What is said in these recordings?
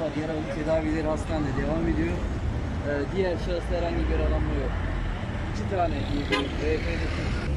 Yaralı tedavileri hastanede devam ediyor. Ee, diğer şahısta herhangi bir yaralanma yok. İki tane RF'de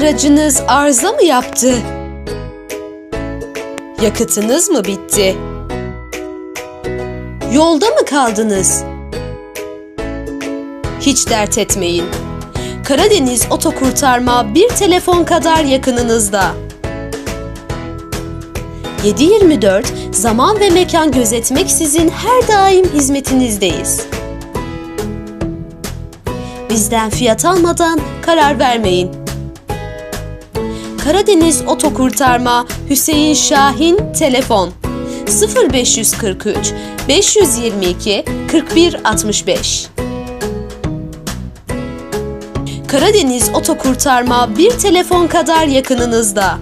Aracınız arıza mı yaptı? Yakıtınız mı bitti? Yolda mı kaldınız? Hiç dert etmeyin. Karadeniz Otokurtarma bir telefon kadar yakınınızda. 7/24 zaman ve mekan gözetmeksizin her daim hizmetinizdeyiz. Bizden fiyat almadan karar vermeyin. Karadeniz Otokurtarma Hüseyin Şahin Telefon 0543 522 41 65 Karadeniz Otokurtarma bir telefon kadar yakınınızda.